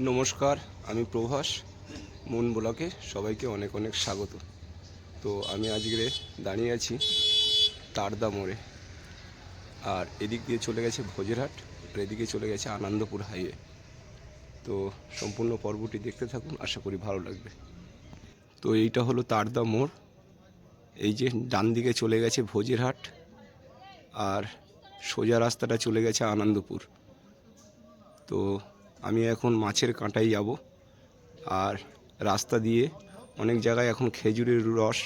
নমস্কার, আমি প্রভাস। মন ব্লকে সবাইকে অনেক অনেক স্বাগত। তো আমি আজকে দাঁড়িয়ে আছি তারদা মোড়ে। আর এদিক দিয়ে চলে গেছে ভোজেরহাট, আর এদিকে চলে গেছে আনন্দপুর হাইওয়ে। তো সম্পূর্ণ পর্বটি দেখতে থাকুন, আশা করি ভালো লাগবে। তো এইটা হলো তারদা মোড়। এই যে ডান দিকে চলে গেছে ভোজেরহাট, আর সোজা রাস্তাটা চলে গেছে আনন্দপুর। তো আমি এখন মাছের কাঁটায় যাব। আর রাস্তা দিয়ে অনেক জায়গায় এখন খেজুরের রস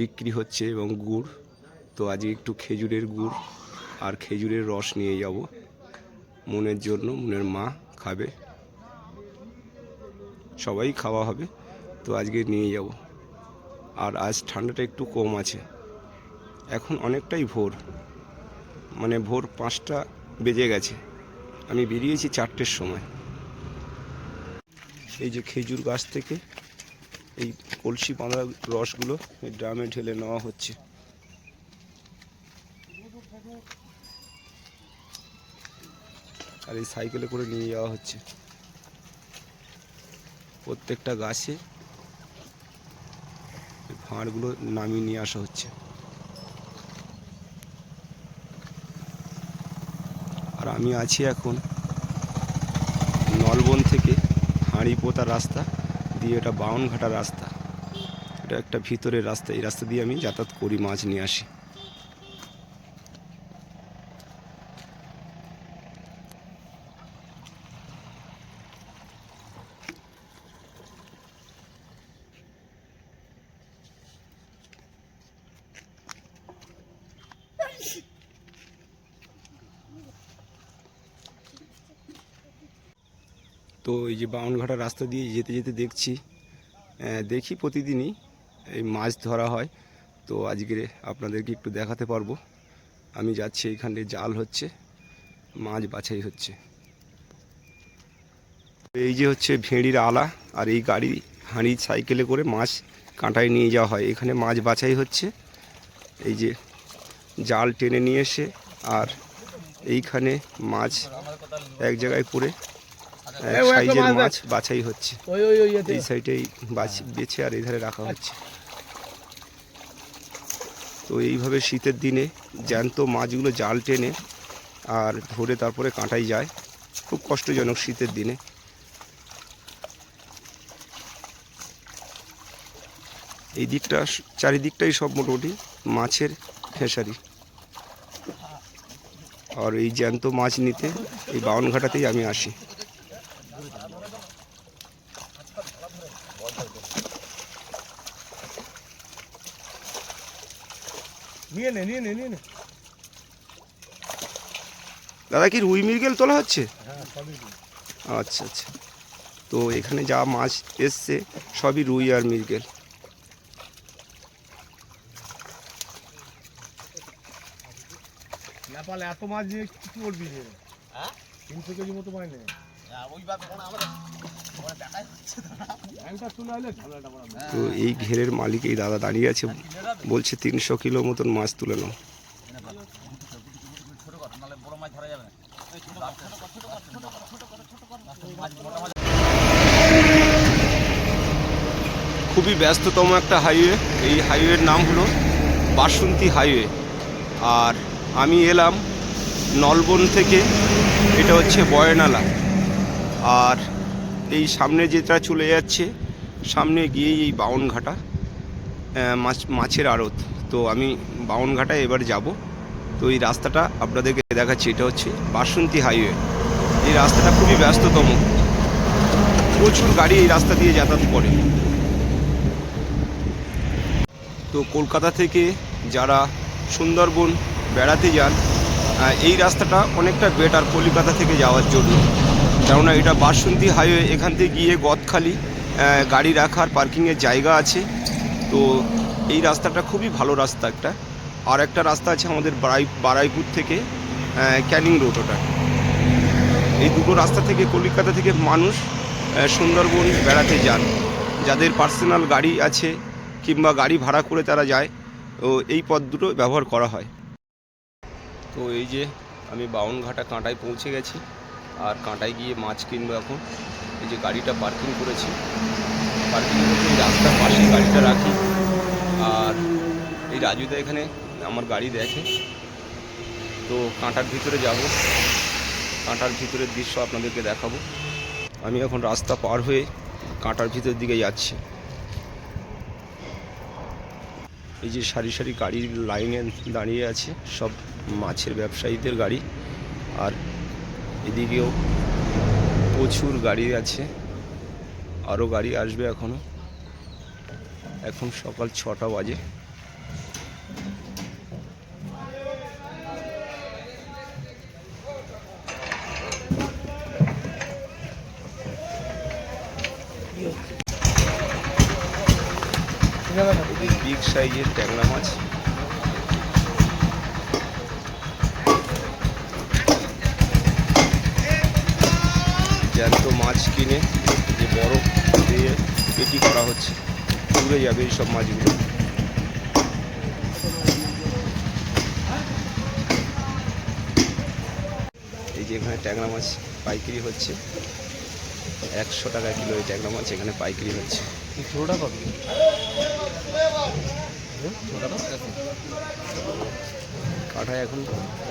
বিক্রি হচ্ছে এবং গুড়। তো আজকে একটু খেজুরের গুড় আর খেজুরের রস নিয়ে যাব। মনের জন্য মনের মা খাবে। সবাই খাওয়া হবে। তো আজকে নিয়ে যাব। আর আজ ঠান্ডাটা একটু কম আছে। এখন অনেকটাই ভোর। মানে ভোর পাঁচটা বেজে গেছে। আমি বেরিয়েছি চারটের সময়। এই যে খেজুর গাছ থেকে এই কলসি বাঁধা রসগুলো এই ড্রামে ঢেলে নেওয়া হচ্ছে। আর এই সাইকেলে করে নিয়ে যাওয়া হচ্ছে। প্রত্যেকটা গাছে ফাঁড়গুলো নামিয়ে নিয়ে আসা হচ্ছে। আর আমি আছি এখন নলবন থেকে হাঁড়ি হাঁড়িপোতা রাস্তা দিয়ে এটা বাউনঘাটা রাস্তা। এটা একটা ভিতরের রাস্তা। এই রাস্তা দিয়ে আমি যাতায়াত করি, মাছ নিয়ে আসি। যে বাউনঘাটা রাস্তা দিয়ে যেতে যেতে দেখছি দেখি প্রতিদিনই এই মাছ ধরা হয়। তো আজকে আপনাদেরকে একটু দেখাতে পারব। আমি যাচ্ছি এইখানে জাল হচ্ছে, মাছ বাছাই হচ্ছে। এই যে হচ্ছে ভেড়ির আলা আর এই গাড়ি হাঁড়ি সাইকেলে করে মাছ কাঁটায় নিয়ে যাওয়া হয়। এখানে মাছ বাছাই হচ্ছে। এই যে জাল টেনে নিয়ে এসে আর এইখানে মাছ এক জায়গায় করে সাইজের মাছ বাছাই হচ্ছে। এই সাইডেই বাছ বেছে আর এই ধারে রাখা হচ্ছে। তো এইভাবে শীতের দিনে জ্যান্ত মাছগুলো জাল টেনে আর ধরে তারপরে কাঁটাই যায়। খুব কষ্টজনক শীতের দিনে। এই দিকটা চারিদিকটাই সব মোটামুটি মাছের ফেসারি আর এই জ্যান্ত মাছ নিতে এই বাউনঘাটাতেই আমি আসি। নে নিয়ে নে নিয়ে নে। দাদা কি রুই মৃগেল তোলা হচ্ছে? হ্যাঁ। আচ্ছা আচ্ছা। তো এখানে যা মাছ এসছে সবই রুই আর মৃগেল। নেপালে এত মাছ নিয়ে কি করবি তিনশো কেজি মতো মাছ নেই তো এই ঘেরের মালিক, এই দাদা দাঁড়িয়ে আছে, বলছে তিনশো কিলো মতন মাছ তুলে নাও। খুবই ব্যস্ততম একটা হাইওয়ে এই হাইওয়ের নাম হলো বাসন্তী হাইওয়ে আর আমি এলাম নলবন থেকে, এটা হচ্ছে বয়নালা। আর এই সামনে যেটা চলে যাচ্ছে, সামনে গিয়েই এই বাউনঘাটা মাছ, মাছের আড়ত। তো আমি বাউনঘাটায় এবার যাব। তো এই রাস্তাটা আপনাদেরকে দেখাচ্ছি, এটা হচ্ছে বাসন্তী হাইওয়ে। এই রাস্তাটা খুবই ব্যস্ততম। প্রচুর গাড়ি এই রাস্তা দিয়ে যাতায়াত করে। তো কলকাতা থেকে যারা সুন্দরবন বেড়াতে যান এই রাস্তাটা অনেকটা বেটার কলকাতা থেকে যাওয়ার জন্য। কেননা এটা বাসন্তী হাইওয়ে, এখান থেকে গিয়ে গদখালি গাড়ি রাখার পার্কিংয়ের জায়গা আছে। তো এই রাস্তাটা খুবই ভালো রাস্তা একটা। আর একটা রাস্তা আছে আমাদের বারাই, বারাইপুর থেকে ক্যানিং রোড ওটা। এই দুটো রাস্তা থেকে কলকাতা থেকে মানুষ সুন্দরবন বেড়াতে যান। যাদের পার্সোনাল গাড়ি আছে কিংবা গাড়ি ভাড়া করে তারা যায়, তো এই পথ দুটো ব্যবহার করা হয়। তো এই যে আমি বাউনঘাটা কাঁটায় পৌঁছে গেছি। আর কাঁটায় গিয়ে মাছ কিনবো এখন। এই যে গাড়িটা পার্কিং করেছি। পার্কিং করতে এই রাস্তার পাশে গাড়িটা রাখি। আর এই রাজুদা এখানে আমার গাড়ি দেখে। তো কাঁটার ভিতরে যাব। কাঁটার ভিতরের দৃশ্য আপনাদেরকে দেখাবো। আমি এখন রাস্তা পার হয়ে কাঁটার ভিতরের দিকে যাচ্ছি। এই যে সারি সারি গাড়ির লাইনে দাঁড়িয়ে আছে সব মাছের ব্যবসায়ীদের গাড়ি। আর এদিকেও প্রচুর গাড়ি আছে। আরও গাড়ি আসবে এখনও এখন সকাল ছটা বাজে বিগ সাইজের ট্যাংরা মাছ জ্যান্ত মাছ কিনে যে বরফ দিয়ে পেটি করা হচ্ছে পুড়ে যাবে এইসব মাছগুলো। এই যে এখানে ট্যাংরা মাছ পাইকারি হচ্ছে একশো টাকা কিলো এই ট্যাংরা মাছ এখানে পাইকারি হচ্ছে। কত? কাঁটায় এখন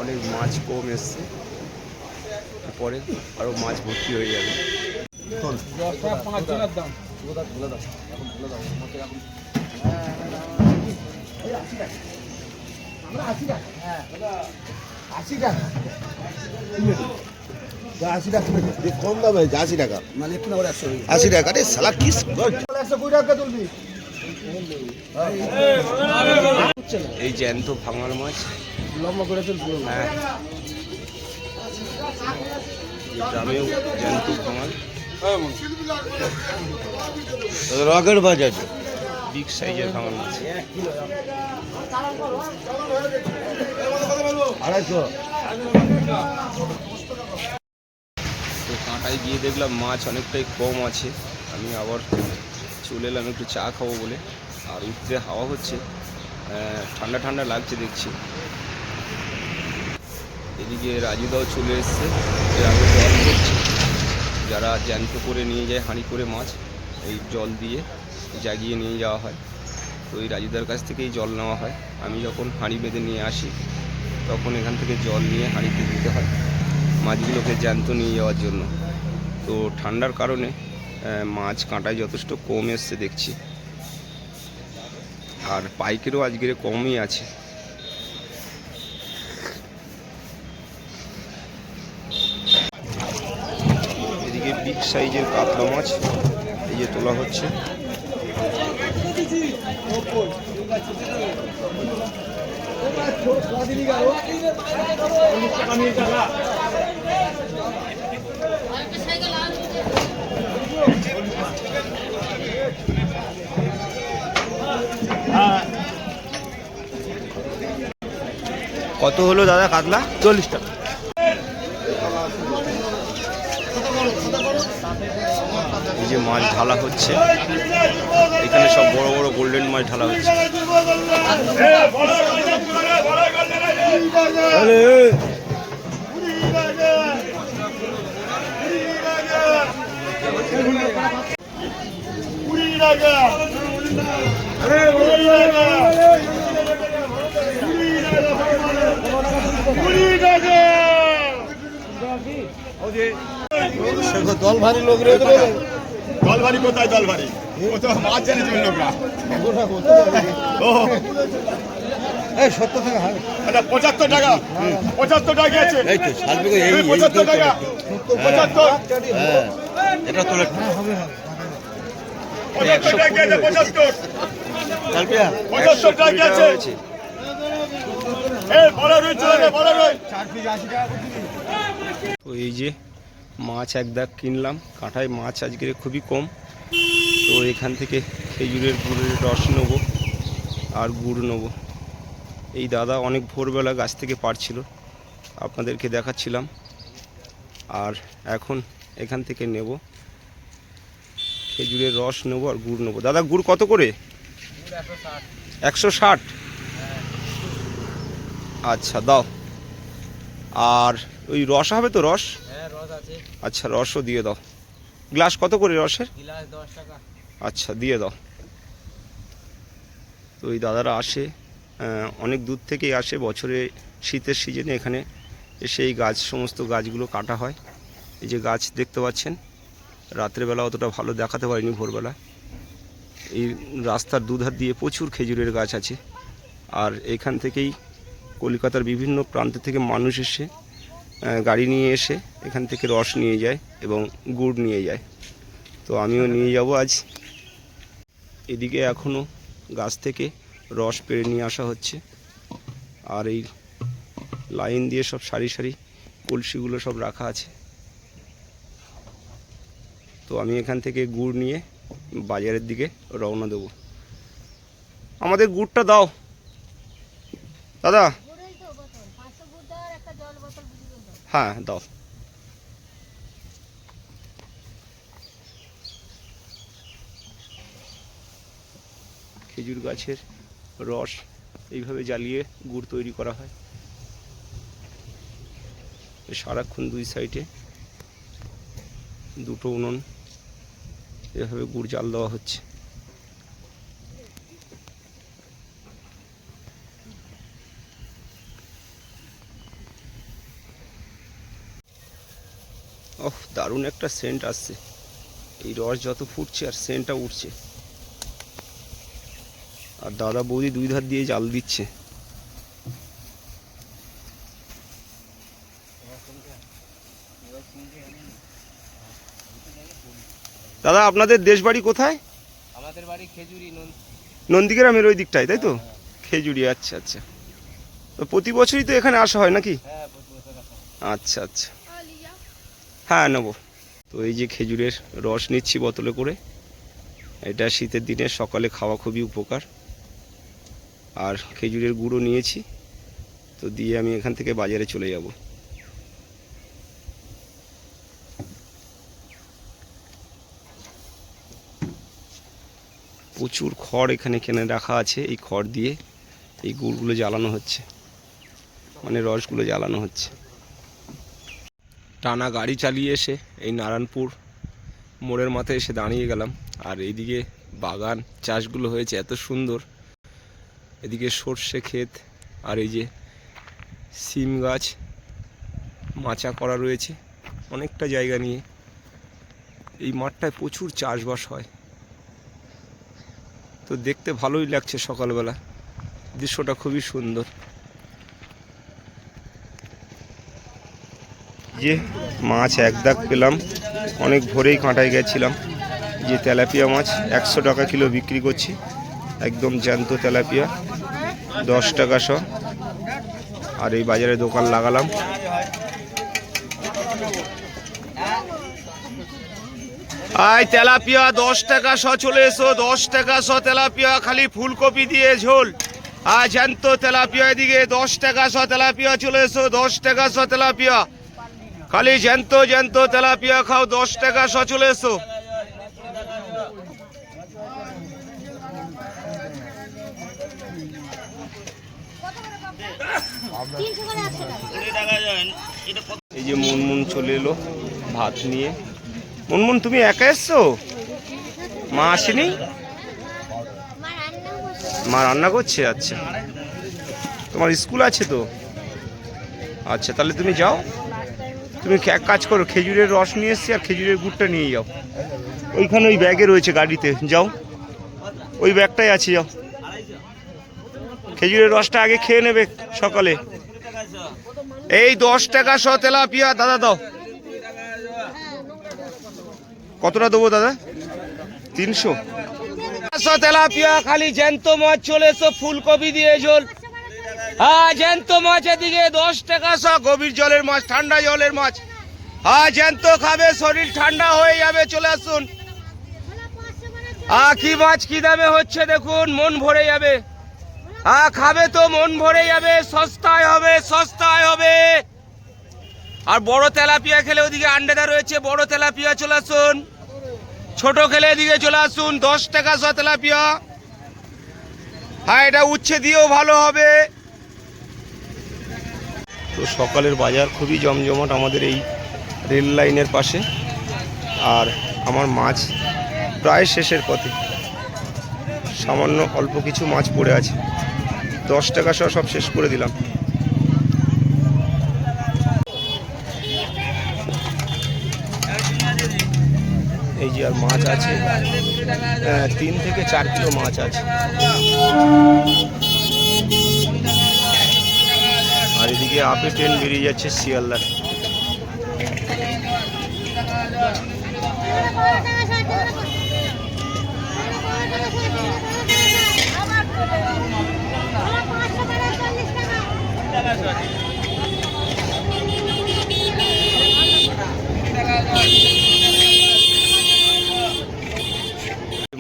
অনেক মাছ কম এসছে। পরে আরও মাছ ভর্তি হয়ে যাবে। আশি টাকা কম দামে আশি টাকা মানে আশি টাকা রে সালা কিস একশো কুড়ি টাকা তুলবি এই জ্যান্ত ভাঙার মাছ। লম্বা করে তুলবি হ্যাঁ। গ্রামেও জ্যান্ত ভাঙাল রকেট বাজার বিগ সাইজের ভাঙাল মাছ আড়াইশো। তো কাঁটায় গিয়ে দেখলাম মাছ অনেকটাই কম আছে। আমি আবার চলে এলাম একটু চা খাব বলে। আর উঠতে হাওয়া হচ্ছে। ঠান্ডা ঠান্ডা লাগছে দেখছি। এদিকে রাজুদাও চলে এসছে। গ্রামে জল করছে। যারা জ্যান্ত করে নিয়ে যায়, হাঁড়ি করে মাছ, এই জল দিয়ে জাগিয়ে নিয়ে যাওয়া হয়। তো এই রাজুদার কাছ থেকেই জল নেওয়া হয়। আমি যখন হাঁড়ি বেঁধে নিয়ে আসি, তখন এখান থেকে জল নিয়ে হাঁড়িতে দিতে হয় মাছগুলোকে জ্যান্ত নিয়ে যাওয়ার জন্য। তো ঠান্ডার কারণে মাছ কাঁটায় যথেষ্ট কম এসছে দেখছি। আর পাইকেরও আজকের কমই আছে এদিকে বিগ সাইজের কাতলা মাছ এই যে তোলা হচ্ছে। কত হলো দাদা কাতলা? চল্লিশ টাকা এই যে মাছ ঢালা হচ্ছে। এখানে সব বড় বড় গোল্ডেন মাছ ঢালা হচ্ছে। দল ভারী লোক রে। দল কোথায় দল ও তো মাছ জানে ও। হবে আচ্ছা পঁচাত্তর টাকা। পঁচাত্তর টাকা আছে পঁচাত্তর টাকা। পঁচাত্তর। হ্যাঁ এটা তোলে পঁচাত্তর টাকা আছে পঁচাত্তর। পঁচাত্তর টাকা আছে তো এই যে মাছ এক দাগ কিনলাম কাঁটায় মাছ আজকে খুবই কম। তো এখান থেকে খেজুরের গুড়ের রস নেব আর গুড় নেব। এই দাদা অনেক ভোরবেলা গাছ থেকে পারছিল, আপনাদেরকে দেখাচ্ছিলাম। আর এখন এখান থেকে নেব, খেজুরের রস নেব আর গুড় নেব। দাদা, গুড় কত করে? একশো ষাট। আচ্ছা দাও। আর ওই রস হবে তো রস? রস আছে। আচ্ছা রসও দিয়ে দাও। গ্লাস কত করে রসের? গিলাস দশ টাকা। আচ্ছা দিয়ে দাও। তো এই দাদারা আসে অনেক দূর থেকেই আসে। বছরে শীতের সিজনে এখানে এসে এই গাছ সমস্ত গাছগুলো কাটা হয়। এই যে গাছ দেখতে পাচ্ছেন রাত্রেবেলা অতটা ভালো দেখাতে পারিনি ভোরবেলা। এই রাস্তার দুধার দিয়ে প্রচুর খেজুরের গাছ আছে। আর এখান থেকেই কলকাতার বিভিন্ন প্রান্ত থেকে মানুষ এসে গাড়ি নিয়ে এসে এখান থেকে রস নিয়ে যায় এবং গুড় নিয়ে যায়। তো আমিও নিয়ে যাব আজ। এদিকে এখনও গাছ থেকে রস পেড়ে নিয়ে আসা হচ্ছে। আর এই লাইন দিয়ে সব সারি সারি কলসিগুলো সব রাখা আছে। তো আমি এখান থেকে গুড় নিয়ে বাজারের দিকে রওনা দেব। আমাদের গুড়টা দাও। দাদা গুড়ই তো বোতল পাঁচশো গুড় দাও আর একটা জল বোতল বুঝিয়ে দাও হ্যাঁ দাও। খেজুর গাছের রস এইভাবে জ্বালিয়ে গুড় তৈরি করা হয়। সারাক্ষণ দুই সাইডে দুটো উনুন, এভাবে গুড় জাল দেওয়া হচ্ছে। ওহ দারুণ একটা সেন্ট আসছে। এই রস যত ফুটছে আর সেন্টটা উঠছে। আর দাদা বৌদি দুই ধার দিয়ে জাল দিচ্ছে। দাদা আপনাদের দেশ বাড়ি কোথায়? আমাদের বাড়ি খেজুরি নুন নন্দীগ্রামের ওই দিকটায় তাই তো? খেজুরি আচ্ছা আচ্ছা। তো প্রতি বছরই তো এখানে আসা হয় নাকি? হ্যাঁ হয়। আচ্ছা আচ্ছা। হ্যাঁ নেব। তো এই যে খেজুরের রস নিচ্ছি বোতলে করে। এটা শীতের দিনে সকালে খাওয়া খুবই উপকার। আর খেজুরের গুঁড়ো নিয়েছি। তো দিয়ে আমি এখান থেকে বাজারে চলে যাব। প্রচুর খড় এখানে কেনে রাখা আছে, এই খড় দিয়ে এই গুড়গুলো জ্বালানো হচ্ছে। মানে রসগুলো জ্বালানো হচ্ছে। টানা গাড়ি চালিয়ে এসে এই নারায়ণপুর মোড়ের মাথায় এসে দাঁড়িয়ে গেলাম। আর এইদিকে বাগান চাষগুলো হয়েছে, এত সুন্দর। এদিকে সর্ষে ক্ষেত আর এই যে সিম গাছ, মাচা করা রয়েছে অনেকটা জায়গা নিয়ে। এই মাঠটায় প্রচুর চাষবাস হয়। তো দেখতে ভালোই লাগছে সকালবেলা। দৃশ্যটা খুবই সুন্দর। যে মাছ এক দাগ পেলাম। অনেক ভোরেই কাঁটায় গেছিলাম। যে তেলাপিয়া মাছ একশো টাকা কিলো বিক্রি করছি। একদম জ্যান্ত তেলাপিয়া, দশ টাকা শ। আর এই বাজারে দোকান লাগালাম। আয় তেলাপিয়া, দশ টাকা শ চলে এসো। দশ টাকা শ তেলাপিয়া, খালি ফুলকপি দিয়ে ঝোল। আর জ্যান্ত তেলাপিয়া এদিকে। দশ টাকা শ তেলাপিয়া চলে এসো। দশ টাকা শ তেলাপিয়া। খালি জ্যান্ত জ্যান্ত তেলাপিয়া খাও, দশ টাকা শ চলে এসো। এই যে মুনমুন চলে এলো ভাত নিয়ে। মুনমুন, তুমি একা এসছো? মা আসেনি? মা রান্না করছে আচ্ছা। তোমার স্কুল আছে তো? আচ্ছা তাহলে তুমি যাও। তুমি এক কাজ করো, খেজুরের রস নিয়ে এসছি আর খেজুরের গুড়টা নিয়ে যাও। ওইখানে ওই ব্যাগে রয়েছে গাড়িতে, যাও। ওই ব্যাগটাই আছে, যাও। খেজুরের রসটা আগে খেয়ে নেবে সকালে। এই দশ টাকা শ তেলাপিয়া, দাদা দাও। কতটা দেবো, দাদা? তিনশো। তেলাপিয়া, খালি জ্যান্ত মাছ চলে এসো, ফুলকপি দিয়ে ঝোল। হ্যাঁ জ্যান্ত মাছ এদিকে, দশ টাকা শ গভীর জলের মাছ, ঠান্ডা জলের মাছ। হ্যাঁ জ্যান্ত খাবে, শরীর ঠান্ডা হয়ে যাবে, চলে আসুন। আহ কি মাছ, কি দামে হচ্ছে দেখুন, মন ভরে যাবে। আহ খাবে তো, মন ভরে যাবে, সস্তায় হবে সস্তায় হবে। আর বড় তেলাপিয়া খেলে ওদিকে আন্ডেদা রয়েছে, বড় তেলাপিয়া, চলে আসুন। ছোট খেলে এদিকে চলে আসুন, দশ টাকা শ তেলাপিয়া। হ্যাঁ এটা উচ্ছে দিয়েও ভালো হবে। তো সকালের বাজার খুবই জমজমাট আমাদের এই রেল লাইনের পাশে। আর আমার মাছ প্রায় শেষের পথে। সামান্য অল্প কিছু মাছ পড়ে আছে। দশ টাকা সহ সব শেষ করে দিলাম। এই যে আর মাছ আছে। হ্যাঁ, তিন থেকে চার কিলো মাছ আছে। এদিকে আপে ট্রেন বেরিয়ে যাচ্ছে শিয়ালদার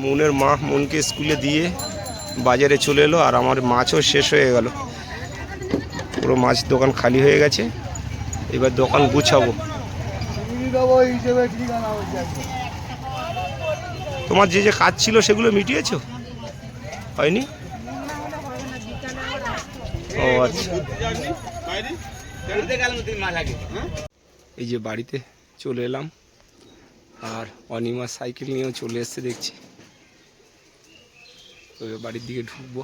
মনের মা মনকে স্কুলে দিয়ে বাজারে চলে এলো আর আমার মাছও শেষ হয়ে গেল। পুরো মাছ দোকান খালি হয়ে গেছে। এবার দোকান গুছাবো। তোমার যে যে কাজ ছিল সেগুলো মিটিয়েছো? হয়নি? ও আচ্ছা। এই যে বাড়িতে চলে এলাম। আর অনিমা সাইকেল নিয়েও চলে এসছে, দেখছি। বাড়ির দিকে ঢুকবো।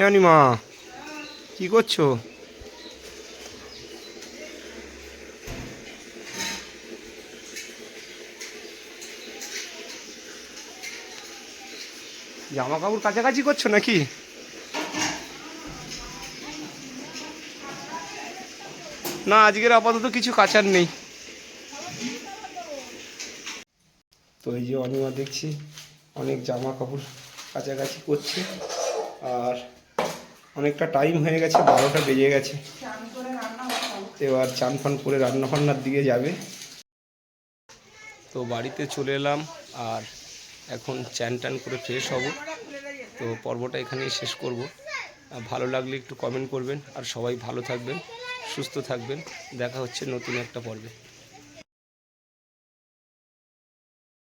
এ অনিমা কি করছ? জামা কাপড় কাছাকাছি করছ নাকি? না, আজকের আপাতত কিছু কাচার নেই। তো এই যে অনিমা দেখছি, অনেক জামা কাপড় কাছাকাছি করছে, আর অনেকটা টাইম হয়ে গেছে বারোটা বেজে গেছে। এবার চান ফান করে রান্না ফান্নার দিকে যাবে। তো বাড়িতে চলে এলাম আর এখন চ্যান ট্যান করে ফ্রেশ হব। তো পর্বটা এখানেই শেষ করব। আর ভালো লাগলে একটু কমেন্ট করবেন আর সবাই ভালো থাকবেন সুস্থ থাকবেন। দেখা হচ্ছে নতুন একটা পর্বে।